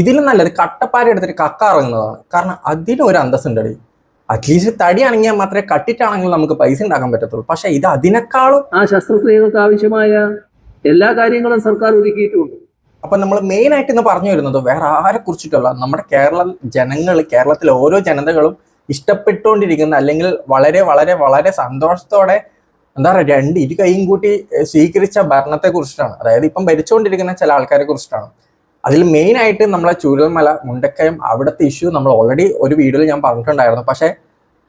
ഇതിലും നല്ലത് കട്ടപ്പാര എടുത്തിട്ട് കക്ക ഇറങ്ങുന്നതാണ്. കാരണം അതിനും ഒരു അന്തസ്സുണ്ടടി അറ്റ്ലീസ്റ്റ് തടി അണങ്ങിയാൽ മാത്രമേ കട്ടിട്ടാണെങ്കിലും നമുക്ക് പൈസ ഉണ്ടാക്കാൻ പറ്റത്തുള്ളൂ. പക്ഷെ ഇത് അതിനേക്കാളും ആ ശസ്ത്രക്രിയകൾക്ക് ആവശ്യമായ എല്ലാ കാര്യങ്ങളും സർക്കാർ ഒരുക്കിയിട്ടുണ്ട്. അപ്പൊ നമ്മൾ മെയിൻ ആയിട്ട് ഇന്ന് പറഞ്ഞു വരുന്നത് വേറെ ആരെ കുറിച്ചിട്ടുള്ള നമ്മുടെ കേരള ജനങ്ങൾ കേരളത്തിലെ ഓരോ ജനതകളും ഇഷ്ടപ്പെട്ടുകൊണ്ടിരിക്കുന്ന അല്ലെങ്കിൽ വളരെ വളരെ വളരെ സന്തോഷത്തോടെ എന്താ പറയുക രണ്ട് ഇരു കൈയും കൂട്ടി സ്വീകരിച്ച ഭരണത്തെ കുറിച്ചിട്ടാണ്. അതായത് ഇപ്പം ഭരിച്ചുകൊണ്ടിരിക്കുന്ന ചില ആൾക്കാരെ കുറിച്ചിട്ടാണ്. അതിൽ മെയിനായിട്ട് നമ്മളെ ചൂരൽമല മുണ്ടക്കയം അവിടുത്തെ ഇഷ്യൂ നമ്മൾ ഓൾറെഡി ഒരു വീഡിയോയിൽ ഞാൻ പറഞ്ഞിട്ടുണ്ടായിരുന്നു. പക്ഷേ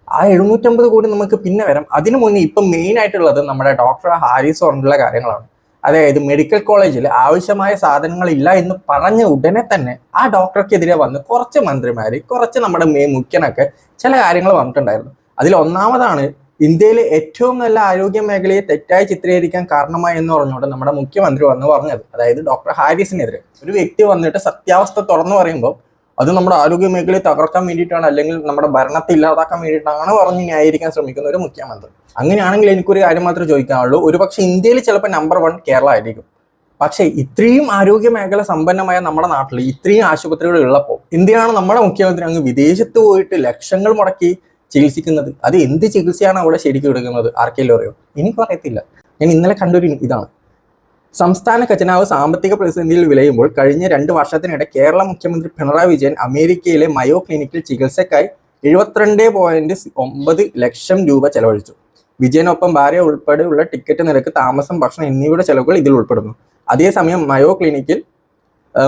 ആ എഴുന്നൂറ്റമ്പത് കോടി നമുക്ക് പിന്നെ വരാം. അതിനു മുന്നേ ഇപ്പം മെയിൻ ആയിട്ടുള്ളത് നമ്മുടെ ഡോക്ടർ ഹാരിസ് പറഞ്ഞിട്ടുള്ള കാര്യങ്ങളാണ്. അതായത് മെഡിക്കൽ കോളേജിൽ ആവശ്യമായ സാധനങ്ങൾ ഇല്ല എന്ന് പറഞ്ഞ ഉടനെ തന്നെ ആ ഡോക്ടർക്കെതിരെ വന്ന് കുറച്ച് മന്ത്രിമാർ കുറച്ച് നമ്മുടെ മേ മുഖ്യനൊക്കെ ചില കാര്യങ്ങൾ വന്നിട്ടുണ്ടായിരുന്നു. അതിൽ ഒന്നാമതാണ് ഇന്ത്യയിലെ ഏറ്റവും നല്ല ആരോഗ്യ മേഖലയെ തെറ്റായി ചിത്രീകരിക്കാൻ കാരണമായി എന്ന് പറഞ്ഞുകൊണ്ട് നമ്മുടെ മുഖ്യമന്ത്രി വന്ന് പറഞ്ഞത്. അതായത് ഡോക്ടർ ഹാരിസിനെതിരെ. ഒരു വ്യക്തി വന്നിട്ട് സത്യാവസ്ഥ തുറന്നു പറയുമ്പോൾ അത് നമ്മുടെ ആരോഗ്യ മേഖലയെ തകർക്കാൻ വേണ്ടിയിട്ടാണ് അല്ലെങ്കിൽ നമ്മുടെ ഭരണത്തെ ഇല്ലാതാക്കാൻ വേണ്ടിയിട്ടാണ് പറഞ്ഞ് ന്യായീകരിക്കാൻ ശ്രമിക്കുന്ന ഒരു മുഖ്യമന്ത്രി. അങ്ങനെയാണെങ്കിൽ എനിക്കൊരു കാര്യം മാത്രമേ ചോദിക്കാനുള്ളൂ. ഒരുപക്ഷെ ഇന്ത്യയിൽ ചിലപ്പോൾ നമ്പർ വൺ കേരള ആയിരിക്കും. പക്ഷേ ഇത്രയും ആരോഗ്യ മേഖല സമ്പന്നമായ നമ്മുടെ നാട്ടിൽ ഇത്രയും ആശുപത്രികൾ ഉള്ളപ്പോൾ എന്തിനാണ് നമ്മുടെ മുഖ്യമന്ത്രി അങ്ങ് വിദേശത്ത് പോയിട്ട് ലക്ഷങ്ങൾ മുടക്കി ചികിത്സിക്കുന്നത്. അത് എന്ത് ചികിത്സയാണ് അവിടെ ശരിക്കും എടുക്കുന്നത്? ആർക്കെങ്കിലും അറിയോ? എനിക്ക് പറയത്തില്ല ഞാൻ ഇന്നലെ കണ്ടൊരു ഇതാണ്. സംസ്ഥാന ഖജനാവ് സാമ്പത്തിക പ്രതിസന്ധിയിൽ വിലയുമ്പോൾ കഴിഞ്ഞ രണ്ട് വർഷത്തിനിടെ കേരള മുഖ്യമന്ത്രി പിണറായി വിജയൻ അമേരിക്കയിലെ മയോ ക്ലിനിക്കിൽ ചികിത്സയ്ക്കായി എഴുപത്തിരണ്ട് പോയിന്റ് ഒമ്പത് ലക്ഷം രൂപ ചെലവഴിച്ചു. വിജയനൊപ്പം ഭാര്യ ഉൾപ്പെടെയുള്ള ടിക്കറ്റ് നിരക്ക് താമസം ഭക്ഷണം എന്നിവയുടെ ചെലവുകൾ ഇതിൽ ഉൾപ്പെടുന്നു. അതേസമയം മയോ ക്ലിനിക്കിൽ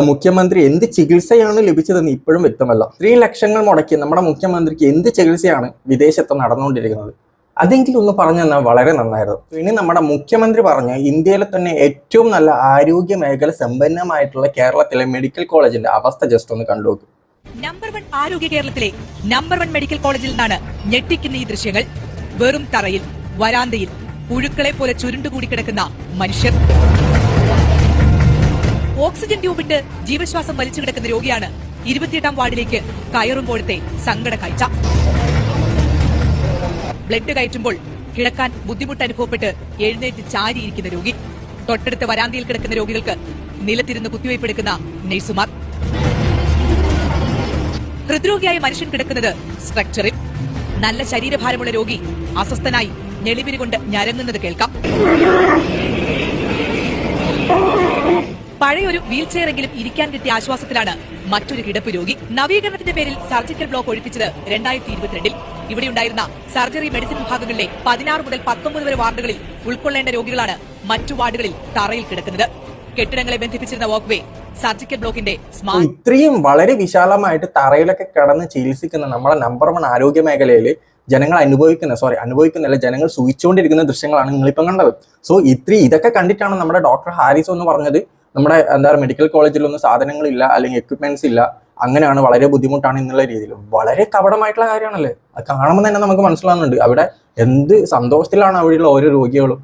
മുഖ്യമന്ത്രി എന്ത് ചികിത്സയാണ് ലഭിച്ചതെന്ന് ഇപ്പോഴും വ്യക്തമല്ല. ഇത്രയും ലക്ഷങ്ങൾ മുടക്കി നമ്മുടെ മുഖ്യമന്ത്രിക്ക് എന്ത് ചികിത്സയാണ് വിദേശത്ത് നടന്നുകൊണ്ടിരിക്കുന്നത്? അതെങ്കിലും ഒന്ന് പറഞ്ഞു തന്നാൽ വളരെ നന്നായിരുന്നു. ഇനി നമ്മുടെ മുഖ്യമന്ത്രി പറഞ്ഞ ഇന്ത്യയിലെ തന്നെ ഏറ്റവും നല്ല ആരോഗ്യ മേഖല സമ്പന്നമായിട്ടുള്ള കേരളത്തിലെ മെഡിക്കൽ കോളേജിന്റെ അവസ്ഥ ജസ്റ്റ് ഒന്ന് കണ്ടു നോക്കും. നമ്പർ വൺ ആരോഗ്യ കേരളത്തിലെ നമ്പർ വൺ മെഡിക്കൽ കോളേജിൽ നിന്നാണ് ഞെട്ടിക്കുന്ന ഈ ദൃശ്യങ്ങൾ. വെറും തറയിൽ വരാന്തയിൽ പുഴുക്കളെ പോലെ ചുരുണ്ടുകൂടി കിടക്കുന്ന മനുഷ്യർ. ഓക്സിജൻ ട്യൂബിട്ട് ജീവശ്വാസം വലിച്ചു കിടക്കുന്ന രോഗിയാണ് ഇരുപത്തിയെട്ടാം വാർഡിലേക്ക് കയറുമ്പോഴത്തെ സങ്കട കാഴ്ച. ബ്ലഡ് കയറ്റുമ്പോൾ കിടക്കാൻ ബുദ്ധിമുട്ട് അനുഭവപ്പെട്ട് എഴുന്നേറ്റ് ചാരിയിരിക്കുന്ന രോഗി. തൊട്ടടുത്ത വരാന്തിയിൽ കിടക്കുന്ന രോഗികൾക്ക് നിലത്തിരുന്ന് കുത്തിവയ്പ് എടുക്കുന്ന നഴ്സുമാർ. ഹൃദ്രോഗിയായ മനുഷ്യൻ കിടക്കുന്നത് സ്ട്രക്ചറിൽ. നല്ല ശരീരഭാരമുള്ള രോഗി അസ്വസ്ഥനായി ഞെളിവിരി കൊണ്ട് ഞരങ്ങുന്നത് കേൾക്കാം. പഴയൊരു വീൽ ചെയറെങ്കിലും ഇരിക്കാൻ കിട്ടിയ ആശ്വാസത്തിലാണ് മറ്റൊരു കിടപ്പ് രോഗി നവീകരണത്തിന്റെ പേരിൽ സർജിക്കൽ ബ്ലോക്ക് ഒഴിപ്പിച്ചത് രണ്ടായിരത്തി ഇരുപത്തിരണ്ടിൽ. ഇവിടെയുണ്ടായിരുന്ന സർജറി മെഡിസിൻ വിഭാഗങ്ങളിലെ പതിനാറ് മുതൽ പത്തൊമ്പത് വരെ വാർഡുകളിൽ ഉൾക്കൊള്ളേണ്ട രോഗികളാണ് മറ്റു വാർഡുകളിൽ തറയിൽ കിടക്കുന്നത്. കെട്ടിടങ്ങളെ ബന്ധിപ്പിച്ചിരുന്ന വാക്ക്വേ സർജിക്കൽ ബ്ലോക്കിന്റെ ഇത്രയും വളരെ വിശാലമായിട്ട് തറയിലൊക്കെ കിടന്ന് ചികിത്സിക്കുന്ന നമ്മുടെ നമ്പർ വൺ ആരോഗ്യ മേഖലയിൽ ജനങ്ങൾ അനുഭവിക്കുന്ന സോറി അനുഭവിക്കുന്നില്ല ജനങ്ങൾ സൂചിച്ചുകൊണ്ടിരിക്കുന്ന ദൃശ്യങ്ങളാണ് നിങ്ങളിപ്പം കണ്ടത്. സോ ഇത്രയും ഇതൊക്കെ കണ്ടിട്ടാണ് നമ്മുടെ ഡോക്ടർ ഹാരിസ് എന്ന് പറഞ്ഞത് നമ്മുടെ എന്താ പറയുക മെഡിക്കൽ കോളേജിലൊന്നും സാധനങ്ങളില്ല അല്ലെങ്കിൽ എക്യുപ്മെന്റ്സ് ഇല്ല. അങ്ങനെയാണ് വളരെ ബുദ്ധിമുട്ടാണ് എന്നുള്ള രീതിയിൽ. വളരെ കപടമായിട്ടുള്ള കാര്യമാണല്ലേ? അത് കാണുമ്പോൾ തന്നെ നമുക്ക് മനസ്സിലാവുന്നുണ്ട്. അവിടെ എന്ത് സന്തോഷത്തിലാണ് അവിടെയുള്ള ഓരോ രോഗികളും.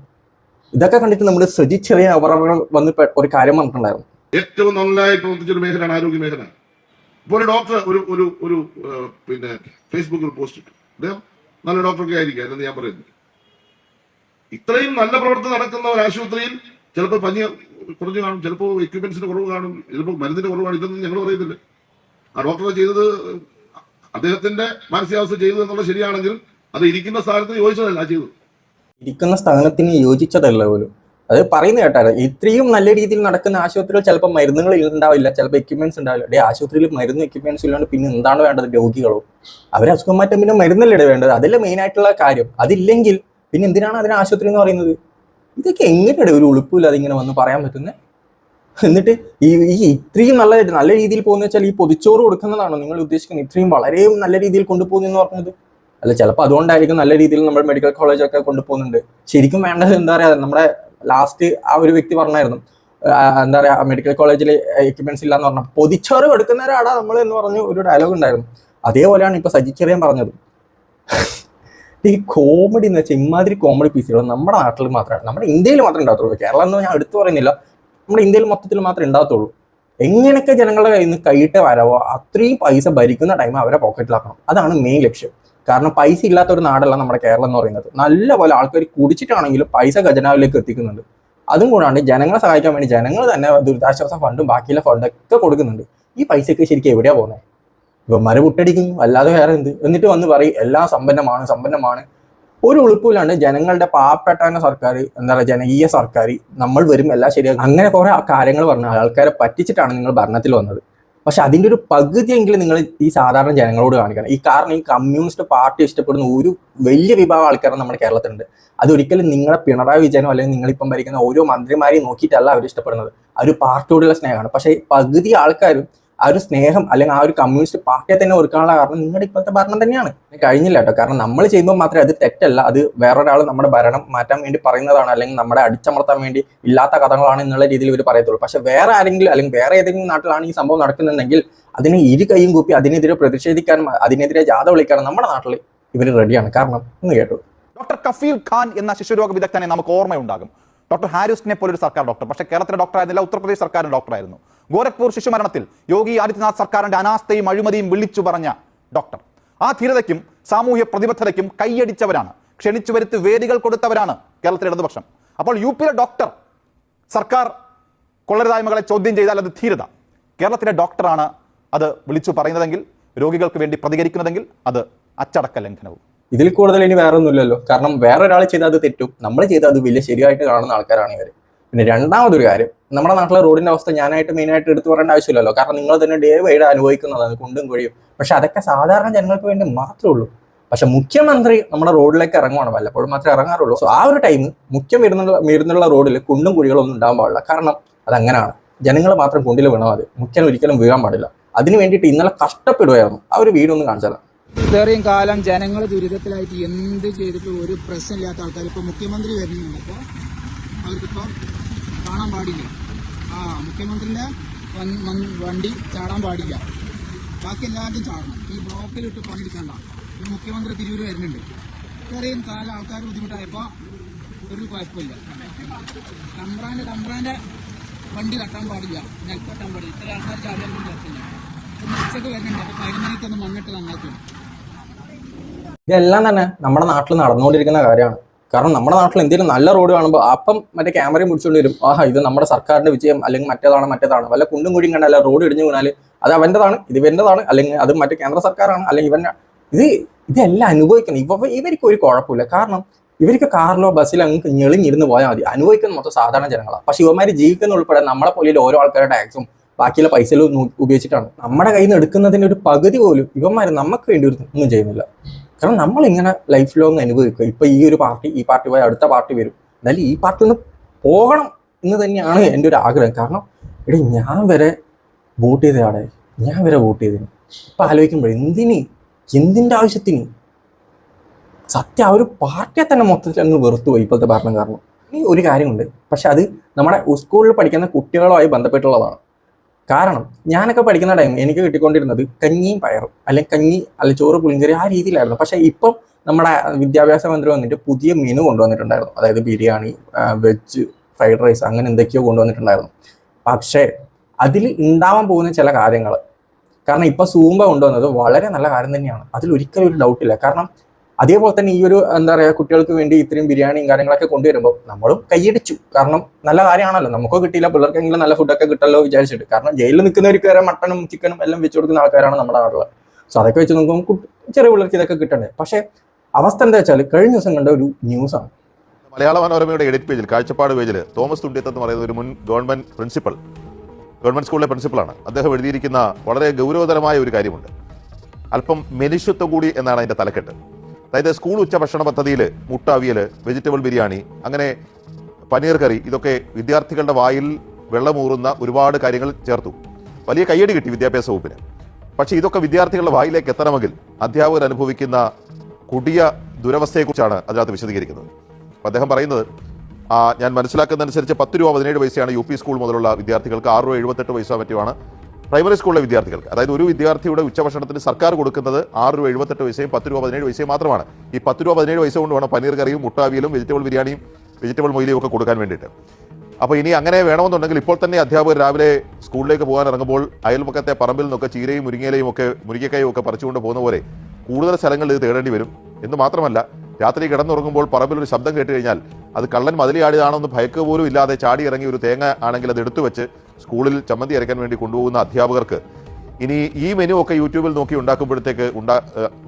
ഇതൊക്കെ കണ്ടിട്ട് നമ്മൾ സജി ചെറിയ അവർ വന്ന് ഒരു കാര്യം പറഞ്ഞിട്ടുണ്ടായിരുന്നു. ഏറ്റവും നന്നായി പ്രവർത്തിച്ച ഒരു മേഖലയാണ് ആരോഗ്യ മേഖല. ഇപ്പോൾ ഒരു ഡോക്ടർ ഒരു ഒരു ഒരു പിന്നെ ഫേസ്ബുക്കിൽ പോസ്റ്റ് ഇട്ടു. അദ്ദേഹം നല്ല ഡോക്ടറൊക്കെ ആയിരിക്കും എന്ന് ഞാൻ പറയുന്നു. ഇത്രയും നല്ല പ്രവർത്തനം നടക്കുന്ന ഒരു ആശുപത്രിയിൽ ചിലപ്പോൾ പനി കുറഞ്ഞു കാണും. ചിലപ്പോൾ എക്യുപ്മെന്റ്സിന് കുറവ് കാണും. ചിലപ്പോൾ മരുന്നിന്റെ കുറവ് കാണും ഇതൊന്നും ഞങ്ങൾ പറയുന്നില്ല. ആ ഡോക്ടർ ചെയ്തത് അദ്ദേഹത്തിന്റെ മാനസികാവസ്ഥ ചെയ്തു എന്നുള്ളത് ശരിയാണെങ്കിൽ അത് ഇരിക്കുന്ന സ്ഥാനത്ത് യോജിച്ചതല്ല ചെയ്തു ഇരിക്കുന്ന സ്ഥാനത്തിന് യോജിച്ചതല്ല പോലും. അത് പറയുന്ന കേട്ടാണ്. ഇത്രയും നല്ല രീതിയിൽ നടക്കുന്ന ആശുപത്രികൾ ചിലപ്പോൾ മരുന്നുകൾ ഉണ്ടാവില്ല ചിലപ്പോൾ എക്യുപ്മെന്റ്സ് ഉണ്ടാവില്ല. ഡേ ആശുപത്രിയിൽ മരുന്ന് എക്യുപ്മെന്റ്സ് ഇല്ലാണ്ട് പിന്നെ എന്താണ് വേണ്ടത് രോഗികളോ? അവർ അസുഖം മാറ്റാൻ പിന്നെ മരുന്നല്ലേ വേണ്ടത് അതല്ലേ മെയിൻ ആയിട്ടുള്ള കാര്യം. അതില്ലെങ്കിൽ പിന്നെ എന്തിനാണ് അതിന് ആശുപത്രി എന്ന് പറയുന്നത്? ഇതൊക്കെ എങ്ങനെയാണ് ഒരു ഉളുപ്പില്ലാതെ ഇങ്ങനെ വന്ന് പറയാൻ പറ്റുന്നത് എന്നിട്ട് ഈ ഈ ഇത്രയും നല്ല നല്ല രീതിയിൽ പോകുന്ന വെച്ചാൽ ഈ പൊതിച്ചോറ് കൊടുക്കുന്നതാണോ നിങ്ങൾ ഉദ്ദേശിക്കുന്നത്? ഇത്രയും വളരെ നല്ല രീതിയിൽ കൊണ്ടുപോകുന്നു പറഞ്ഞത് അല്ല ചിലപ്പോൾ അതുകൊണ്ടായിരിക്കും നല്ല രീതിയിൽ നമ്മൾ മെഡിക്കൽ കോളേജൊക്കെ കൊണ്ടുപോകുന്നുണ്ട്. ശരിക്കും വേണ്ടത് എന്താ പറയാ നമ്മുടെ ലാസ്റ്റ് ആ ഒരു വ്യക്തി പറഞ്ഞായിരുന്നു. എന്താ പറയാ മെഡിക്കൽ കോളേജിൽ എക്യുപ്മെന്റ്സ് ഇല്ല എന്ന് പറഞ്ഞു പൊതിച്ചോറ് കൊടുക്കുന്നവരാടാ നമ്മൾ എന്ന് പറഞ്ഞു ഒരു ഡയലോഗ് ഉണ്ടായിരുന്നു. അതേപോലെയാണ് ഇപ്പൊ സജിച്ചറിയാൻ പറഞ്ഞത്. ഈ കോമഡി എന്ന് വെച്ചാൽ ഇമാതിരി കോമഡി പീസുകൾ നമ്മുടെ നാട്ടിൽ മാത്രമാണ് നമ്മുടെ ഇന്ത്യയിൽ മാത്രമേ ഉണ്ടാകത്തുള്ളൂ കേരളം എന്ന് ഞാൻ എടുത്തു പറയുന്നില്ല. നമ്മുടെ ഇന്ത്യയിൽ മൊത്തത്തിൽ മാത്രമേ ഉണ്ടാകത്തുള്ളൂ എങ്ങനെയൊക്കെ ജനങ്ങളുടെ കയ്യിൽ നിന്ന് കൈയിട്ട് വരവോ അത്രയും പൈസ ഭരിക്കുന്ന ടൈം അവരെ പോക്കറ്റിലാക്കണം അതാണ് മെയിൻ ലക്ഷ്യം. കാരണം പൈസ ഇല്ലാത്ത ഒരു നാടല്ല നമ്മുടെ കേരളം എന്ന് പറയുന്നത്. നല്ല പോലെ ആൾക്കാർ കുടിച്ചിട്ടാണെങ്കിലും പൈസ ഖജനാവിലേക്ക് എത്തിക്കുന്നുണ്ട്. അതും കൂടാണ്ട് ജനങ്ങളെ സഹായിക്കാൻ വേണ്ടി ജനങ്ങൾ തന്നെ ദുരിതാശ്വാസ ഫണ്ടും ബാക്കിയുള്ള ഫണ്ടൊക്കെ കൊടുക്കുന്നുണ്ട്. ഈ പൈസയ്ക്ക് ശരിക്കും എവിടെയാണ് പോകുന്നത് ഇവന്മാരെ പുട്ടടിക്കുന്നു അല്ലാതെ വേറെ എന്ത്? എന്നിട്ട് വന്ന് പറയും എല്ലാം സമ്പന്നമാണ് സമ്പന്നമാണ്. ഒരു ഉളുപ്പിലാണ് ജനങ്ങളുടെ പാവപ്പെട്ട സർക്കാർ എന്താ പറയുക ജനകീയ സർക്കാർ നമ്മൾ വരും എല്ലാം ശരിയാകും അങ്ങനെ കുറെ കാര്യങ്ങൾ പറഞ്ഞു ആൾക്കാരെ പറ്റിച്ചിട്ടാണ് നിങ്ങൾ ഭരണത്തിൽ വന്നത്. പക്ഷെ അതിന്റെ ഒരു പകുതിയെങ്കിലും നിങ്ങൾ ഈ സാധാരണ ജനങ്ങളോട് കാണിക്കണം. ഈ കാരണം ഈ കമ്മ്യൂണിസ്റ്റ് പാർട്ടി ഇഷ്ടപ്പെടുന്ന ഒരു വലിയ വിഭാഗം ആൾക്കാരും നമ്മുടെ കേരളത്തിലുണ്ട്. അതൊരിക്കലും നിങ്ങളെ പിണറായി വിജയനോ അല്ലെങ്കിൽ നിങ്ങളിപ്പം ഭരിക്കുന്ന ഓരോ മന്ത്രിമാരെയും നോക്കിയിട്ടല്ല അവർ ഇഷ്ടപ്പെടുന്നത്. ആ ഒരു പാർട്ടിയോടുള്ള സ്നേഹമാണ്. പക്ഷേ പകുതി ആൾക്കാരും ആ ഒരു സ്നേഹം അല്ലെങ്കിൽ ആ ഒരു കമ്മ്യൂണിസ്റ്റ് പാർട്ടിയെ തന്നെ ഒരുക്കാനുള്ള കാരണം നിങ്ങളുടെ ഇപ്പോഴത്തെ ഭരണം തന്നെയാണ്. കഴിഞ്ഞില്ല കേട്ടോ. കാരണം നമ്മൾ ചെയ്യുമ്പോൾ മാത്രമേ അത് തെറ്റല്ല. അത് വേറൊരാൾ നമ്മുടെ ഭരണം മാറ്റാൻ വേണ്ടി പറയുന്നതാണ് അല്ലെങ്കിൽ നമ്മുടെ അടിച്ചമർത്താൻ വേണ്ടി ഇല്ലാത്ത കഥകളാണ് എന്നുള്ള രീതിയിൽ ഇവർ പറയത്തുള്ളൂ. പക്ഷെ വേറെ ആരെങ്കിലും അല്ലെങ്കിൽ വേറെ ഏതെങ്കിലും നാട്ടിലാണ് ഈ സംഭവം നടക്കുന്നുണ്ടെങ്കിൽ അതിന് ഇരു കൈയും കൂപ്പി അതിനെതിരെ പ്രതിഷേധിക്കാനും അതിനെതിരെ ജാഥ വിളിക്കാനും നമ്മുടെ നാട്ടിൽ ഇവർ റെഡിയാണ് കാരണം ഒന്ന് കേട്ടു. ഡോക്ടർ കഫീൽ ഖാൻ എന്ന ശിശുരോഗ വിദഗ്ധനെ നമുക്ക് ഓർമ്മയുണ്ടാകും. ഡോക്ടർ ഹാരിസിനെ പോലൊരു സർക്കാർ ഡോക്ടർ. പക്ഷേ കേരളത്തിലെ ഡോക്ടർ ആയിരുന്നില്ല ഉത്തർപ്രദേശ് സർക്കാരിന്റെ ഡോക്ടറായിരുന്നു. ഗോരഖ്പൂർ ശിശുമരണത്തിൽ യോഗി ആദിത്യനാഥ് സർക്കാരിന്റെ അനാസ്ഥയും അഴിമതിയും വിളിച്ചു പറഞ്ഞ ഡോക്ടർ. ആ ധീരതയ്ക്കും സാമൂഹ്യ പ്രതിബദ്ധതയ്ക്കും കൈയടിച്ചവരാണ്. ക്ഷണിച്ചു വരുത്തി വേദികൾ കൊടുത്തവരാണ് കേരളത്തിലെ ഇടതുപക്ഷം. അപ്പോൾ യു പിയിലെ ഡോക്ടർ സർക്കാർ കൊള്ളരുതായ്മകളെ ചോദ്യം ചെയ്താൽ അത് ധീരത. കേരളത്തിലെ ഡോക്ടറാണ് അത് വിളിച്ചു പറയുന്നതെങ്കിൽ രോഗികൾക്ക് വേണ്ടി പ്രതികരിക്കുന്നതെങ്കിൽ അത് അച്ചടക്ക ലംഘനവും. ഇതിൽ കൂടുതൽ ഇനി വേറെ ഒന്നുമില്ലല്ലോ കാരണം വേറെ ഒരാൾ ചെയ്താൽ അത് തെറ്റും. നമ്മൾ ചെയ്താൽ അത് വലിയ ശരിയായിട്ട് കാണുന്ന ആൾക്കാരാണ് ഇവർ പിന്നെ രണ്ടാമതൊരു കാര്യം നമ്മുടെ നാട്ടിലെ റോഡിന്റെ അവസ്ഥ ഞാനായിട്ട് മെയിനായിട്ട് എടുത്തു പറയേണ്ട ആവശ്യമില്ലല്ലോ. കാരണം നിങ്ങൾ തന്നെ ഡേ വൈഡ് അനുഭവിക്കുന്നതാണ് കുണ്ടും കുഴിയും. പക്ഷെ അതൊക്കെ സാധാരണ ജനങ്ങൾക്ക് വേണ്ടി മാത്രമേ ഉള്ളൂ. പക്ഷെ മുഖ്യമന്ത്രി നമ്മുടെ റോഡിലേക്ക് ഇറങ്ങുവാണ്. വല്ലപ്പോഴും മാത്രമേ ഇറങ്ങാറുള്ളൂ. സോ ആ ഒരു ടൈം മുഖ്യം വരുന്നുള്ള വരുന്നുള്ള റോഡിൽ കുണ്ടും കുഴികളൊന്നും ഉണ്ടാകാൻ പാടില്ല. കാരണം അതങ്ങനെയാണ് ജനങ്ങൾ മാത്രം കുണ്ടിൽ വീണാൽ മതി. മുഖ്യൻ ഒരിക്കലും വീഴാൻ പാടില്ല. അതിന് വേണ്ടിയിട്ട് ഇന്നലെ കഷ്ടപ്പെടുമായിരുന്നു ആ ഒരു വീടൊന്ന് കാണിച്ചാൽ ഇത്രയും കാലം ജനങ്ങൾ ദുരിതത്തിലായിട്ട് എന്ത് ചെയ്തിട്ട് ഒരു പ്രശ്നമില്ലാത്ത ആൾക്കാർ ഇപ്പോൾ മുഖ്യമന്ത്രി വരുന്നുണ്ട്. അപ്പോൾ അവർക്കിപ്പോൾ കാണാൻ പാടില്ല. ആ മുഖ്യമന്ത്രിന്റെ വണ്ടി ചാടാൻ പാടില്ല. ബാക്കി എല്ലാവരും ചാടണം. ഈ ബ്ലോക്കിലിട്ട് പണിയെടുക്കണ്ട. ഈ മുഖ്യമന്ത്രി തിരൂർ വരുന്നുണ്ട്. ഇത്രയും കാലം ആൾക്കാർ ബുദ്ധിമുട്ടായപ്പോൾ ഒരു കുഴപ്പമില്ല. തമ്പ്രാന്റെ തമ്പ്രാന്റെ വണ്ടി തട്ടാൻ പാടില്ല. നെൽക്ക് തട്ടാൻ പാടില്ല. ഇത്ര ആൾക്കാർ ചാടിയാൽ കുഴപ്പമില്ല. ഉച്ചയ്ക്ക് വരുന്നുണ്ട്. അപ്പോൾ പതിനൊന്നിക്കൊന്ന് മണ്ണിട്ട് നന്നാക്കും. ഇതെല്ലാം തന്നെ നമ്മുടെ നാട്ടിൽ നടന്നുകൊണ്ടിരിക്കുന്ന കാര്യമാണ്. കാരണം നമ്മുടെ നാട്ടിൽ എന്തെങ്കിലും നല്ല റോഡ് കാണുമ്പോൾ അപ്പം മറ്റേ ക്യാമറ പിടിച്ചുകൊണ്ട് വരും. ആഹാ ഇത് നമ്മുടെ സർക്കാരിന്റെ വിജയം അല്ലെങ്കിൽ മറ്റേതാണ് മറ്റേതാണ്. വല്ല കുണ്ടും കുഴിയും കണ്ടല്ല റോഡ് ഇടിഞ്ഞു വീണാൽ അത് അവന്റെതാണ് ഇത് ഇവന്റെതാണ് അല്ലെങ്കിൽ അത് മറ്റേ കേന്ദ്ര സർക്കാരാണ് അല്ലെങ്കിൽ ഇവന്റെ ഇത് ഇതെല്ലാം അനുഭവിക്കണം. ഇവ ഇവർക്ക് ഒരു കുഴപ്പമില്ല. കാരണം ഇവർക്ക് കാറിലോ ബസ്സിലോ അങ്ങ് ഞെളിഞ്ഞിരുന്ന് പോയാൽ മതി. അനുഭവിക്കുന്ന മൊത്തം സാധാരണ ജനങ്ങളാണ് പക്ഷെ ഇവന്മാർ ജീവിക്കുന്ന ഉൾപ്പെടെ നമ്മളെ പോലെയുള്ള ഓരോ ആൾക്കാരുടെ ടാക്സും ബാക്കിയുള്ള പൈസകളും ഉപയോഗിച്ചിട്ടാണ്. നമ്മുടെ കയ്യിൽ നിന്ന് എടുക്കുന്നതിന്റെ ഒരു പകുതി പോലും ഇവന്മാർ നമുക്ക് വേണ്ടി ഒന്നും ചെയ്യുന്നില്ല. കാരണം നമ്മൾ ഇങ്ങനെ ലൈഫ് ലോങ് അനുഭവിക്കുക. ഇപ്പൊ ഈ ഒരു പാർട്ടി ഈ പാർട്ടി പോയി അടുത്ത പാർട്ടി വരും. എന്നാലും ഈ പാർട്ടി ഒന്ന് പോകണം എന്ന് തന്നെയാണ് എന്റെ ഒരു ആഗ്രഹം. കാരണം എടി ഞാൻ വരെ വോട്ട് ചെയ്തയാടെ ഞാൻ വരെ വോട്ട് ചെയ്തിന്. ഇപ്പൊ ആലോചിക്കുമ്പോൾ എന്തിന്? എന്തിന്റെ ആവശ്യത്തിന്? സത്യം ആ ഒരു പാർട്ടിയെ തന്നെ മൊത്തത്തിൽ അങ്ങ് വെറുത്തു പോയി ഇപ്പോഴത്തെ ഭരണം കാരണം. ഇനി ഒരു കാര്യമുണ്ട്. പക്ഷെ അത് നമ്മുടെ സ്കൂളിൽ പഠിക്കുന്ന കുട്ടികളുമായി ബന്ധപ്പെട്ടുള്ളതാണ്. കാരണം ഞാനൊക്കെ പഠിക്കുന്ന ടൈം എനിക്ക് കിട്ടിക്കൊണ്ടിരുന്നത് കഞ്ഞിയും പയറും അല്ലെങ്കിൽ കഞ്ഞി അല്ലെങ്കിൽ ചോറ് പുളിങ്കറി ആ രീതിയിലായിരുന്നു. പക്ഷെ ഇപ്പം നമ്മുടെ വിദ്യാഭ്യാസ മന്ത്രി വന്നിട്ട് പുതിയ മെനു കൊണ്ടുവന്നിട്ടുണ്ടായിരുന്നു. അതായത് ബിരിയാണി വെജ് ഫ്രൈഡ് റൈസ് അങ്ങനെ എന്തൊക്കെയോ കൊണ്ടുവന്നിട്ടുണ്ടായിരുന്നു. പക്ഷേ അതിൽ ഉണ്ടാവാൻ പോകുന്ന ചില കാര്യങ്ങൾ കാരണം ഇപ്പൊ സൂമ്പ കൊണ്ടുവന്നത് വളരെ നല്ല കാര്യം തന്നെയാണ്. അതിലൊരിക്കലും ഒരു ഡൗട്ടില്ല കാരണം അതേപോലെ തന്നെ ഈ ഒരു എന്താ പറയുക കുട്ടികൾക്ക് വേണ്ടി ഇത്രയും ബിരിയാണിയും കാര്യങ്ങളൊക്കെ കൊണ്ടുവരുമ്പോൾ നമ്മളും കൈയടിച്ചു. കാരണം നല്ല കാര്യമാണല്ലോ. നമുക്കോ കിട്ടിയില്ല. പിള്ളേർക്കെങ്കിലും നല്ല ഫുഡൊക്കെ കിട്ടല്ലോ വിചാരിച്ചിട്ട്. കാരണം ജയിലിൽ നിൽക്കുന്നവർക്ക് വരെ മട്ടനും ചിക്കനും എല്ലാം വെച്ച് കൊടുക്കുന്ന ആൾക്കാരാണ് നമ്മുടെ നാട്ടിൽ സോ അതൊക്കെ വെച്ച് നോക്കുമ്പോൾ ചെറിയ പിള്ളേർക്ക് ഇതൊക്കെ കിട്ടണ്ടേ? പക്ഷേ അവസ്ഥ എന്താ വെച്ചാൽ കഴിഞ്ഞ ദിവസം കണ്ട ഒരു ന്യൂസാണ്. മലയാള മനോരമയുടെ എഡിറ്റ് പേജിൽ കാഴ്ചപ്പാട് പേജിൽ തോമസ് തുണ്ടിയത്ത് എന്ന് പറയുന്ന ഒരു മുൻ ഗവൺമെന്റ് പ്രിൻസിപ്പൽ ഗവൺമെന്റ് സ്കൂളിലെ പ്രിൻസിപ്പളാണ് അദ്ദേഹം എഴുതിയിരിക്കുന്ന വളരെ ഗൗരവതരമായ ഒരു കാര്യമുണ്ട്. അല്പം മെനുഷ്യത്വം കൂടി എന്നാണ് അതിന്റെ തലക്കെട്ട്. അതായത് സ്കൂൾ ഉച്ചഭക്ഷണ പദ്ധതിയിൽ മുട്ട അവിയൽ വെജിറ്റബിൾ ബിരിയാണി അങ്ങനെ പനീർ കറി ഇതൊക്കെ വിദ്യാർത്ഥികളുടെ വായിൽ വെള്ളമൂറുന്ന ഒരുപാട് കാര്യങ്ങൾ ചേർത്തു. വലിയ കയ്യടി കിട്ടി വിദ്യാഭ്യാസ വകുപ്പിന്. പക്ഷേ ഇതൊക്കെ വിദ്യാർത്ഥികളുടെ വായിലേക്ക് എത്തണമെങ്കിൽ അധ്യാപകർ അനുഭവിക്കുന്ന കുടിയ ദുരവസ്ഥയെക്കുറിച്ചാണ് അതിനകത്ത് വിശദീകരിക്കുന്നത്. അപ്പോൾ അദ്ദേഹം പറയുന്നത് ഞാൻ മനസ്സിലാക്കുന്നതനുസരിച്ച് പത്ത് രൂപ പതിനേഴ് പൈസയാണ് യു പി സ്കൂൾ മുതലുള്ള വിദ്യാർത്ഥികൾക്ക് ആറ് രൂപ എഴുപത്തെട്ട് പൈസ മറ്റുമാണ് പ്രൈമറി സ്കൂളിലെ വിദ്യാർത്ഥികൾക്ക് അതായത് ഒരു വിദ്യാർത്ഥിയുടെ ഉച്ചഭക്ഷണത്തിന് സർക്കാർ കൊടുക്കുന്നത് ആറ് രൂപ എഴുപത്തെട്ട് പൈസയും പത്ത് രൂപ പതിനേഴ് പൈസയും മാത്രമാണ്. ഈ പത്ത് രൂപ പതിനേഴ് പൈസ കൊണ്ട് വേണം പനീർ കറിയും മുട്ടാവിയലും വെജിറ്റബിൾ ബിരിയാണിയും വെജിറ്റബിൾ മൊയിലിയും ഒക്കെ കൊടുക്കാൻ വേണ്ടിയിട്ട്. അപ്പോൾ ഇനി അങ്ങനെ വേണമെന്നുണ്ടെങ്കിൽ ഇപ്പോൾ തന്നെ അധ്യാപകർ രാവിലെ സ്കൂളിലേക്ക് പോകാൻ ഇറങ്ങുമ്പോൾ അയൽപക്കത്തെ പറമ്പിൽ നിന്നൊക്കെ ചീരയും മുരിങ്ങയിലയും ഒക്കെ മുരിങ്ങക്കായും ഒക്കെ പറിച്ചുകൊണ്ട് പോകുന്ന പോലെ കൂടുതൽ സ്ഥലങ്ങളിൽ ഇത് തേടേണ്ടി വരും. എന്ന് മാത്രമല്ല രാത്രി കിടന്നുറങ്ങുമ്പോൾ പറമ്പിൽ ഒരു ശബ്ദം കേട്ട് കഴിഞ്ഞാൽ അത് കള്ളൻ മതിലിയാടിയതാണോ എന്ന് ഭയക്ക് പോലും ഇല്ലാതെ ചാടി ഇറങ്ങി ഒരു തേങ്ങ ആണെങ്കിൽ അത് എടുത്തു വെച്ച് സ്കൂളിൽ ചമ്മന്തി അരയ്ക്കാൻ വേണ്ടി കൊണ്ടുപോകുന്ന അധ്യാപകർക്ക് ഇനി ഈ മെനു ഒക്കെ യൂട്യൂബിൽ നോക്കി ഉണ്ടാക്കുമ്പോഴത്തേക്ക് ഉണ്ടാ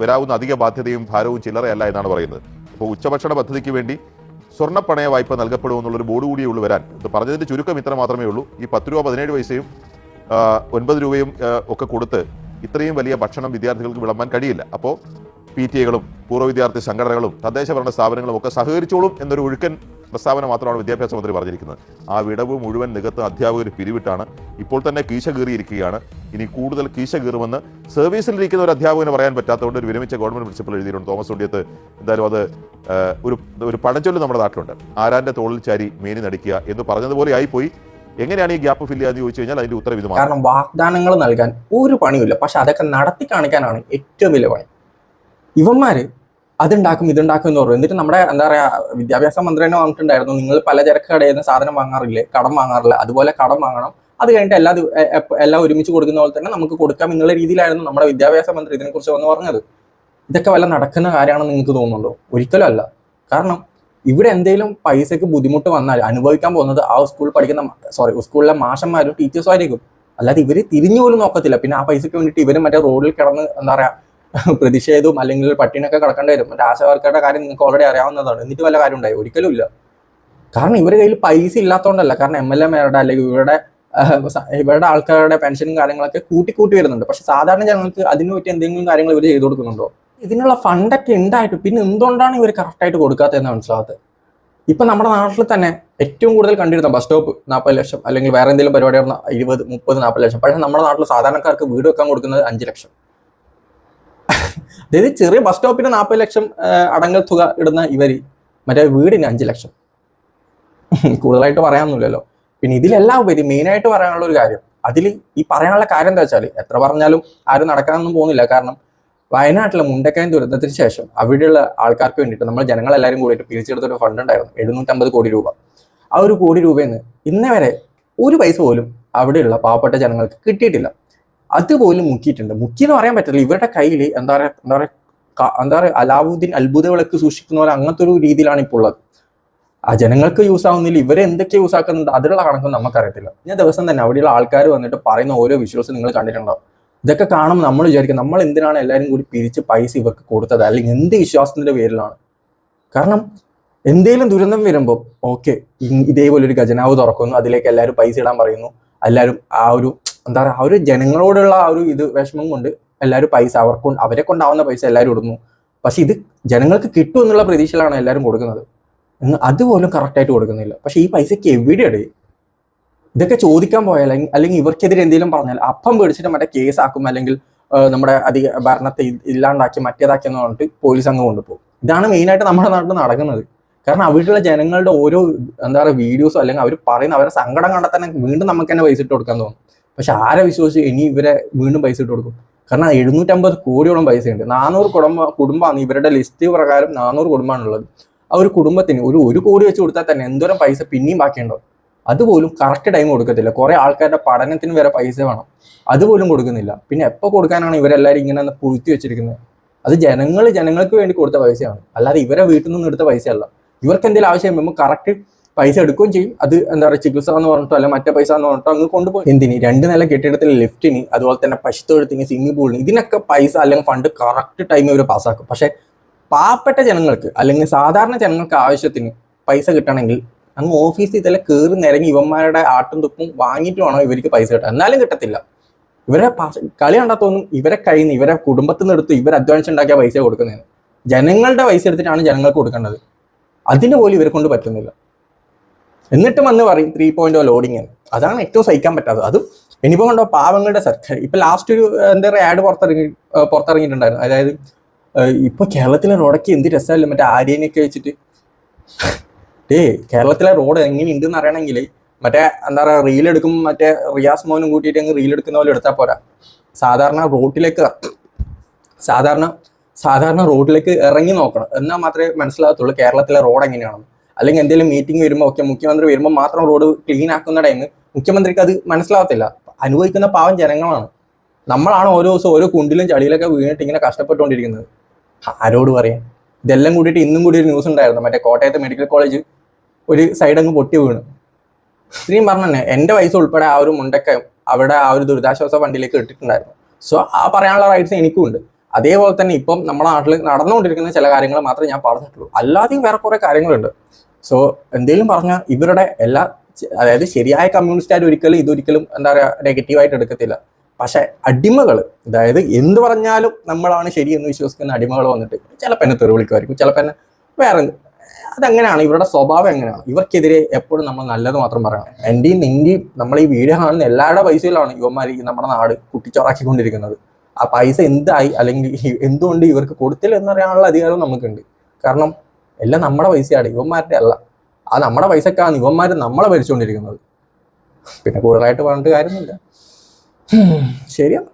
വരാവുന്ന അധിക ബാധ്യതയും ഭാരവും ചില്ലറയല്ല എന്നാണ് പറയുന്നത്. അപ്പോൾ ഉച്ചഭക്ഷണ പദ്ധതിക്ക് വേണ്ടി സ്വർണപ്പണയ വായ്പ നൽകപ്പെടുമെന്നുള്ളൊരു ബോർഡ് കൂടിയേ ഉള്ളൂ വരാൻ. ഇത് പറഞ്ഞതിന്റെ ചുരുക്കം ഇത്ര മാത്രമേ ഉള്ളൂ. ഈ പത്ത് രൂപ പതിനേഴ് പൈസയും ഒൻപത് രൂപയും ഒക്കെ കൊടുത്ത് ഇത്രയും വലിയ ഭക്ഷണം വിദ്യാർത്ഥികൾക്ക് വിളമ്പാൻ കഴിയില്ല. അപ്പോൾ പി ടി എകളും പൂർവ വിദ്യാർത്ഥി സംഘടനകളും തദ്ദേശ ഭരണ സ്ഥാപനങ്ങളും ഒക്കെ സഹകരിച്ചോളും എന്നൊരു ഒഴുക്കൻ പ്രസ്താവന മാത്രമാണ് വിദ്യാഭ്യാസ മന്ത്രി പറഞ്ഞിരിക്കുന്നത്. ആ വിടവ് മുഴുവൻ നികത്ത് അധ്യാപകർ പിരിവിട്ടാണ്. ഇപ്പോൾ തന്നെ കീശ കീറിയിരിക്കുകയാണ്. ഇനി കൂടുതൽ കീശ കീറുമെന്ന് സർവീസിലിരിക്കുന്ന ഒരു അധ്യാപകന് പറയാൻ പറ്റാത്തതുകൊണ്ട് ഒരു വിരമിച്ച ഗവൺമെന്റ് പ്രിൻസിപ്പൽ എഴുതിയിട്ടുണ്ട്. തോമസ് ഉണ്ടിയത്ത് എന്തായാലും അത് ഒരു ഒരു പഴഞ്ചൊല്ല് നമ്മുടെ നാട്ടിലുണ്ട്. ആരാന്റെ തോളിൽ ചാരി മേനി നടിക്കുക എന്ന് പറഞ്ഞതുപോലെ ആയിപ്പോയി. എങ്ങനെയാണ് ഈ ഗ്യാപ്പ് ഫില്ല് ചെയ്യാന്ന് ചോദിച്ചു കഴിഞ്ഞാൽ അതിന്റെ ഉത്തരം ഇത് കാരണം വാഗ്ദാനങ്ങൾ നൽകാൻ ഒരു പണിയുമില്ല. പക്ഷെ അതൊക്കെ നടത്തി കാണിക്കാനാണ് ഏറ്റവും വലിയ പണി. ഇവന്മാര് അതുണ്ടാക്കും ഇതുണ്ടാക്കും എന്ന് പറയും എന്നിട്ട് നമ്മുടെ എന്താ പറയാ വിദ്യാഭ്യാസ മന്ത്രി തന്നെ പറഞ്ഞിട്ടുണ്ടായിരുന്നു നിങ്ങൾ പലചരക്ക് കടയിൽ നിന്ന് സാധനം വാങ്ങാറില്ലേ? കടം വാങ്ങാറില്ല. അതുപോലെ കടം വാങ്ങണം. അത് കഴിഞ്ഞിട്ട് എല്ലാ എല്ലാം ഒരുമിച്ച് കൊടുക്കുന്ന പോലെ തന്നെ നമുക്ക് കൊടുക്കാം എന്നുള്ള രീതിയിലായിരുന്നു നമ്മുടെ വിദ്യാഭ്യാസ മന്ത്രി ഇതിനെക്കുറിച്ച് വന്ന് പറഞ്ഞത്. ഇതൊക്കെ വല്ല നടക്കുന്ന കാര്യമാണെന്ന് നിങ്ങൾക്ക് തോന്നുന്നുണ്ടോ? ഒരിക്കലും അല്ല. കാരണം ഇവിടെ എന്തെങ്കിലും പൈസയ്ക്ക് ബുദ്ധിമുട്ട് വന്നാൽ അനുഭവിക്കാൻ പോകുന്നത് ആ സ്കൂളിൽ പഠിക്കുന്ന സോറി സ്കൂളിലെ മാഷന്മാരും ടീച്ചേഴ്സും ആയിരിക്കും. അല്ലാതെ ഇവർ തിരിഞ്ഞു പോലും നോക്കത്തില്ല. പിന്നെ ആ പൈസയ്ക്ക് വേണ്ടിയിട്ട് ഇവരും മറ്റേ റോഡിൽ കിടന്ന് എന്താ പറയാ പ്രതിഷേധവും അല്ലെങ്കിൽ പട്ടിണൊക്കെ കിടക്കേണ്ടി വരും. മറ്റേ ആശാവർക്കറുടെ കാര്യം നിങ്ങൾക്ക് ഓൾറെഡി അറിയാവുന്നതാണ്. എന്നിട്ട് വല്ല കാര്യം ഉണ്ടായി ഒരിക്കലും ഇല്ല. കാരണം ഇവരുടെ കയ്യിൽ പൈസ ഇല്ലാത്തതുകൊണ്ടല്ല കാരണം എം എൽ എമാരുടെ അല്ലെങ്കിൽ ഇവരുടെ ഇവരുടെ ആൾക്കാരുടെ പെൻഷനും കാര്യങ്ങളൊക്കെ കൂട്ടി കൂട്ടി വരുന്നുണ്ട്. പക്ഷെ സാധാരണ ജനങ്ങൾക്ക് അതിനു പറ്റി എന്തെങ്കിലും കാര്യങ്ങൾ ഇവർ ചെയ്തു കൊടുക്കുന്നുണ്ടോ? ഇതിനുള്ള ഫണ്ടൊക്കെ ഉണ്ടായിട്ട് പിന്നെ എന്തുകൊണ്ടാണ് ഇവർ കറക്റ്റായിട്ട് കൊടുക്കാത്തതെന്ന് മനസ്സിലാകത്ത് ഇപ്പൊ നമ്മുടെ നാട്ടിൽ തന്നെ ഏറ്റവും കൂടുതൽ കണ്ടിരുന്ന ബസ് സ്റ്റോപ്പ് നാൽപ്പത് ലക്ഷം അല്ലെങ്കിൽ വേറെ എന്തെങ്കിലും പരിപാടി ഇരുപത് മുപ്പത് നാൽപ്പത് ലക്ഷം. പക്ഷേ നമ്മുടെ നാട്ടിൽ സാധാരണക്കാർക്ക് വീട് വെക്കാൻ കൊടുക്കുന്നത് അഞ്ച് ലക്ഷം. അതായത് ചെറിയ ബസ് സ്റ്റോപ്പിന് നാൽപ്പത് ലക്ഷം അടങ്ങൽ തുക ഇടുന്ന ഇവർ മറ്റേ വീടിന് അഞ്ച് ലക്ഷം. കൂടുതലായിട്ട് പറയാനൊന്നുമില്ലല്ലോ. പിന്നെ ഇതിലെല്ലാം ഉപരി മെയിനായിട്ട് പറയാനുള്ള ഒരു കാര്യം അതിൽ ഈ പറയാനുള്ള കാര്യം എന്താ വെച്ചാൽ എത്ര പറഞ്ഞാലും ആരും നടക്കാനൊന്നും പോകുന്നില്ല. കാരണം വയനാട്ടിലെ മുണ്ടക്കയം ദുരന്തത്തിന് ശേഷം അവിടെയുള്ള ആൾക്കാർക്ക് വേണ്ടിയിട്ട് നമ്മൾ ജനങ്ങളെല്ലാവരും കൂടിയിട്ട് പിരിച്ചെടുത്തൊരു ഫണ്ട് ഉണ്ടായിരുന്നു എഴുന്നൂറ്റമ്പത് കോടി രൂപ. ആ ഒരു കോടി രൂപയിൽ നിന്ന് ഇന്നേ വരെ ഒരു പൈസ പോലും അവിടെയുള്ള പാവപ്പെട്ട ജനങ്ങൾക്ക് കിട്ടിയിട്ടില്ല. അതുപോലും മുക്കിയിട്ടുണ്ട്. മുക്കി എന്ന് പറയാൻ പറ്റില്ല ഇവരുടെ കയ്യിൽ എന്താ പറയുക എന്താ പറയുക എന്താ പറയുക അലാവുദ്ദീൻ അത്ഭുത വിളക്ക് സൂക്ഷിക്കുന്ന പോലെ അങ്ങനത്തെ ഒരു രീതിയിലാണ് ഇപ്പോൾ ഉള്ളത്. ആ ജനങ്ങൾക്ക് യൂസ് ആവുന്നില്ല. ഇവരെ എന്തൊക്കെ യൂസ് ആക്കുന്നുണ്ട് അതിലുള്ള കണക്കൊന്നും നമുക്കറിയത്തില്ല. ഞാൻ ദിവസം തന്നെ അവിടെയുള്ള ആൾക്കാർ വന്നിട്ട് പറയുന്ന ഓരോ വിഷ്വൽസ് നിങ്ങൾ കണ്ടിട്ടുണ്ടാവും. ഇതൊക്കെ കാണുമ്പോൾ നമ്മൾ വിചാരിക്കും നമ്മൾ എന്തിനാണ് എല്ലാവരും കൂടി പിരിച്ച് പൈസ ഇവർക്ക് കൊടുത്തത്? അല്ലെങ്കിൽ എന്ത് വിശ്വാസത്തിന്റെ പേരിലാണ്? കാരണം എന്തേലും ദുരന്തം വരുമ്പോൾ ഓക്കെ ഇതേപോലെ ഒരു ഖജനാവ് തുറക്കുന്നു. അതിലേക്ക് എല്ലാവരും പൈസ ഇടാൻ പറയുന്നു. എല്ലാവരും ആ ഒരു എന്താ പറയുക ആ ഒരു ജനങ്ങളോടുള്ള ആ ഒരു ഇത് വിഷമം കൊണ്ട് എല്ലാവരും പൈസ അവർക്ക് അവരെ കൊണ്ടാവുന്ന പൈസ എല്ലാവരും ഇടുന്നു. പക്ഷെ ഇത് ജനങ്ങൾക്ക് കിട്ടും എന്നുള്ള പ്രതീക്ഷയിലാണ് എല്ലാവരും കൊടുക്കുന്നത്. അതുപോലും കറക്റ്റായിട്ട് കൊടുക്കുന്നില്ല. പക്ഷേ ഈ പൈസയ്ക്ക് എവിടെയാണ് ഇതൊക്കെ ചോദിക്കാൻ പോയാൽ അല്ലെങ്കിൽ- അല്ലെങ്കിൽ ഇവർക്കെതിരെ എന്തെങ്കിലും പറഞ്ഞാൽ അപ്പം പേടിച്ചിട്ട് മറ്റേ കേസാക്കും അല്ലെങ്കിൽ നമ്മുടെ അധിക ഭരണത്തെ ഇല്ലാണ്ടാക്കി മറ്റേതാക്കി എന്ന് പറഞ്ഞിട്ട് പോലീസ് അങ്ങ് കൊണ്ടുപോകും. ഇതാണ് മെയിനായിട്ട് നമ്മുടെ നാട്ടിൽ നടക്കുന്നത്. കാരണം അവിടെയുള്ള ജനങ്ങളുടെ ഓരോ എന്താ പറയുക വീഡിയോസോ അല്ലെങ്കിൽ അവർ പറയുന്ന അവരുടെ സങ്കടം കണ്ടാൽ തന്നെ വീണ്ടും നമുക്ക് തന്നെ പൈസ ഇട്ട് കൊടുക്കാൻ തോന്നും. പക്ഷെ ആരെ വിശ്വസിച്ച് ഇനി ഇവരെ വീണ്ടും പൈസ ഇട്ട് കൊടുക്കും? കാരണം എഴുന്നൂറ്റമ്പത് കോടിയോളം പൈസയുണ്ട്. നാനൂറ് കുടുംബ കുടുംബമാണ് ഇവരുടെ ലിസ്റ്റ് പ്രകാരം നാനൂറ് കുടുംബമാണുള്ളത്. ആ ഒരു കുടുംബത്തിന് ഒരു ഒരു കോടി വെച്ച് കൊടുത്താൽ തന്നെ എന്തോരം പൈസ പിന്നെയും ബാക്കിയുണ്ടോ അതുപോലും കറക്റ്റ് ടൈം കൊടുക്കത്തില്ല. കുറെ ആൾക്കാരുടെ പഠനത്തിന് വരെ പൈസ വേണം. അതുപോലും കൊടുക്കുന്നില്ല. പിന്നെ എപ്പോൾ കൊടുക്കാനാണ് ഇവരെല്ലാവരും ഇങ്ങനെ പുഴുത്തി വെച്ചിരിക്കുന്നത്? അത് ജനങ്ങൾ ജനങ്ങൾക്ക് വേണ്ടി കൊടുത്ത പൈസയാണ്. അല്ലാതെ ഇവരെ വീട്ടിൽ നിന്ന് എടുത്ത പൈസയല്ല. ഇവർക്ക് എന്തെങ്കിലും ആവശ്യം വരുമ്പോൾ കറക്റ്റ് പൈസ എടുക്കുകയും ചെയ്യും. അത് എന്താ പറയുക ചികിത്സ എന്ന് പറഞ്ഞിട്ടോ അല്ല മറ്റേ പൈസ എന്ന് പറഞ്ഞിട്ടോ അങ്ങ് കൊണ്ടുപോകും എന്തിന്? രണ്ട് നില കെട്ടിടത്തിൽ ലിഫ്റ്റിന് അതുപോലെ തന്നെ പശുത്തൊഴുത്തിന് സ്വിമ്മിംഗ് പൂളിന് ഇതിനൊക്കെ പൈസ അല്ലെങ്കിൽ ഫണ്ട് കറക്റ്റ് ടൈമിൽ ഇവർ പാസ്സാക്കും പക്ഷേ പാവപ്പെട്ട ജനങ്ങൾക്ക് അല്ലെങ്കിൽ സാധാരണ ജനങ്ങൾക്ക് ആവശ്യത്തിന് പൈസ കിട്ടണമെങ്കിൽ അങ്ങ് ഓഫീസിൽ ഇതെല്ലാം കയറി നിരങ്ങി ഇവന്മാരുടെ ആട്ടും തുപ്പും വാങ്ങിയിട്ട് വേണം ഇവർക്ക് പൈസ കിട്ടാൻ. എന്നാലും കിട്ടത്തില്ല. ഇവരെ കളി കണ്ടാത്തൊന്നും തോന്നും ഇവരെ കയ്യിൽ ഇവരെ കുടുംബത്തിൽ നിന്ന് എടുത്ത് ഇവർ അധ്വാനിച്ചുണ്ടാക്കിയ പൈസ കൊടുക്കുന്നതിന്. ജനങ്ങളുടെ പൈസ എടുത്തിട്ടാണ് ജനങ്ങൾക്ക് കൊടുക്കേണ്ടത്. അതിന് പോലും ഇവരെ കൊണ്ട് പറ്റുന്നില്ല. എന്നിട്ടും വന്ന് പറയും ത്രീ പോയിന്റ് ലോഡിങ് അതാണ് ഏറ്റവും സഹിക്കാൻ പറ്റാത്തത്. അതും ഇനിയിപ്പോൾ കണ്ടോ പാവങ്ങളുടെ സർക്കാർ ഇപ്പൊ ലാസ്റ്റ് ഒരു എന്താ പറയുക ആഡ് പുറത്തിറങ്ങി പുറത്തിറങ്ങിയിട്ടുണ്ടായിരുന്നു. അതായത് ഇപ്പൊ കേരളത്തിലെ റോഡൊക്കെ എന്ത് രസമല്ലേ മറ്റേ ആര്യനെയൊക്കെ വെച്ചിട്ട്. ഏ കേരളത്തിലെ റോഡ് എങ്ങനെയുണ്ട് എന്ന് അറിയണമെങ്കിൽ മറ്റേ എന്താ പറയുക റീൽ എടുക്കും മറ്റേ റിയാസ് മോനും കൂട്ടിയിട്ട് അങ്ങ് റീൽ എടുക്കുന്ന പോലെ എടുത്താൽ പോരാ. സാധാരണ റോട്ടിലേക്ക് സാധാരണ സാധാരണ റോഡിലേക്ക് ഇറങ്ങി നോക്കണം. എന്നാൽ മാത്രമേ മനസ്സിലാകത്തുള്ളൂ കേരളത്തിലെ റോഡ് എങ്ങനെയാണെന്ന്. അല്ലെങ്കിൽ എന്തെങ്കിലും മീറ്റിംഗ് വരുമ്പോൾ ഒക്കെ മുഖ്യമന്ത്രി വരുമ്പോൾ മാത്രം റോഡ് ക്ലീൻ ആക്കുന്ന ടൈം മുഖ്യമന്ത്രിക്ക് അത് മനസ്സിലാവത്തില്ല. അനുഭവിക്കുന്ന പാവം ജനങ്ങളാണ്. നമ്മളാണ് ഓരോ ദിവസം ഓരോ കുണ്ടിലും ചളിയിലൊക്കെ വീണിട്ട് ഇങ്ങനെ കഷ്ടപ്പെട്ടുകൊണ്ടിരിക്കുന്നത്. ആരോട് പറയാം ഇതെല്ലാം കൂടിയിട്ട് ഇന്നും കൂടി ഒരു ന്യൂസ് ഉണ്ടായിരുന്നു. മറ്റേ കോട്ടയത്ത് മെഡിക്കൽ കോളേജ് ഒരു സൈഡ് അങ്ങ് പൊട്ടി വീണു. ഇത്രയും പറഞ്ഞെ എന്റെ വയസ്സ് ഉൾപ്പെടെ ആ ഒരു മുണ്ടൊക്കെ അവിടെ ആ ഒരു ദുരിതാശ്വാസ ഫണ്ടിലേക്ക് ഇട്ടിട്ടുണ്ടായിരുന്നു. സോ ആ പറയാനുള്ള റൈറ്റ്സ് എനിക്കും ഉണ്ട്. അതേപോലെ തന്നെ ഇപ്പം നമ്മുടെ നാട്ടിൽ നടന്നുകൊണ്ടിരിക്കുന്ന ചില കാര്യങ്ങൾ മാത്രമേ ഞാൻ പറഞ്ഞിട്ടുള്ളൂ. അല്ലാതെയും വേറെ കുറേ കാര്യങ്ങളുണ്ട്. സോ എന്തെങ്കിലും പറഞ്ഞാൽ ഇവരുടെ എല്ലാ അതായത് ശരിയായ കമ്മ്യൂണിസ്റ്റുകാർ ഒരിക്കലും ഇതൊരിക്കലും എന്താ പറയുക നെഗറ്റീവായിട്ട് എടുക്കത്തില്ല. പക്ഷേ അടിമകൾ അതായത് എന്ത് പറഞ്ഞാലും നമ്മളാണ് ശരിയെന്ന് വിശ്വസിക്കുന്ന അടിമകൾ വന്നിട്ട് ചിലപ്പോൾ എന്നെ തെറിവിളിക്കുമായിരിക്കും ചിലപ്പോൾ എന്നെ വേറെ. അതെങ്ങനെയാണ് ഇവരുടെ സ്വഭാവം എങ്ങനെയാണ്? ഇവർക്കെതിരെ എപ്പോഴും നമ്മൾ നല്ലത് മാത്രം പറയണം. എന്റെയും നിന്റെയും നമ്മൾ ഈ വീഡിയോ കാണുന്ന എല്ലാവരുടെ പൈസയിലാണ് ഇവന്മാർ നമ്മുടെ നാട് കുട്ടിച്ചോറാക്കിക്കൊണ്ടിരിക്കുന്നത്. ആ പൈസ എന്തായി അല്ലെങ്കിൽ എന്തുകൊണ്ട് ഇവർക്ക് കൊടുത്തില്ല എന്നറിയാനുള്ള അധികാരം നമുക്കുണ്ട്. കാരണം എല്ലാം നമ്മുടെ പൈസയാണ് ഇവന്മാരുടെ അല്ല. ആ നമ്മുടെ പൈസക്കാണ് ഇവന്മാർ നമ്മളെ ഭരിച്ചുകൊണ്ടിരിക്കുന്നത്. പിന്നെ കൂടുതലായിട്ട് പറഞ്ഞിട്ട് കാര്യമൊന്നുമില്ല. ശരിയാ. ശരിയാണ്